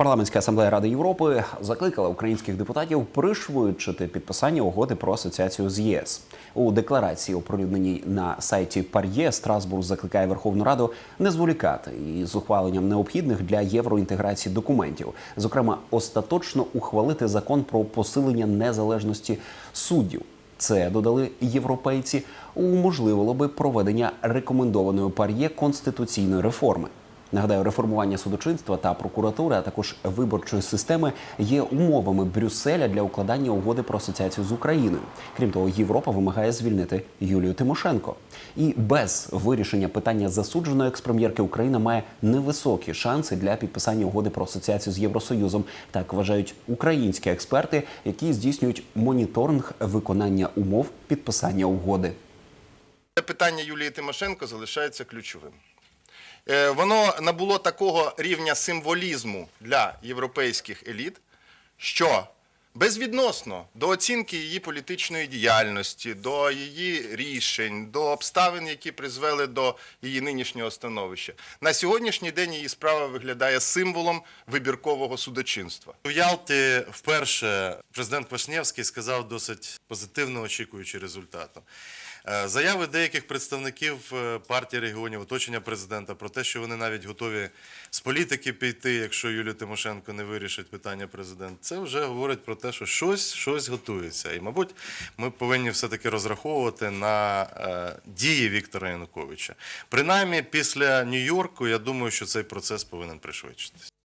Парламентська асамблея Ради Європи закликала українських депутатів пришвидшити підписання угоди про асоціацію з ЄС. У декларації, оприлюдненій на сайті Пар'є, Страсбург закликає Верховну Раду не зволікати із ухваленням необхідних для євроінтеграції документів, зокрема, остаточно ухвалити закон про посилення незалежності суддів. Це додали європейці, уможливило би проведення рекомендованої пар'є конституційної реформи. Нагадаю, реформування судочинства та прокуратури, а також виборчої системи є умовами Брюсселя для укладання угоди про асоціацію з Україною. Крім того, Європа вимагає звільнити Юлію Тимошенко. І без вирішення питання засудженої експрем'єрки Україна має невисокі шанси для підписання угоди про асоціацію з Євросоюзом. Так вважають українські експерти, які здійснюють моніторинг виконання умов підписання угоди. Це питання Юлії Тимошенко залишається ключовим. Е, Воно набуло такого рівня символізму для європейських еліт, що безвідносно до оцінки її політичної діяльності, до її рішень, до обставин, які призвели до її нинішнього становища, на сьогоднішній день її справа виглядає символом вибіркового судочинства. У Ялті вперше президент Квашнєвський сказав досить позитивно очікуючи результату. Е, Заяви деяких представників е, партії регіонів, оточення президента про те, що вони навіть готові з політики піти, якщо Юлія Тимошенко не вирішить питання президента, це вже говорить про те, що щось, щось готується. І, мабуть, ми повинні все-таки розраховувати на е, дії Віктора Януковича. Принаймні, після Нью-Йорку, я думаю, що цей процес повинен пришвидшитись.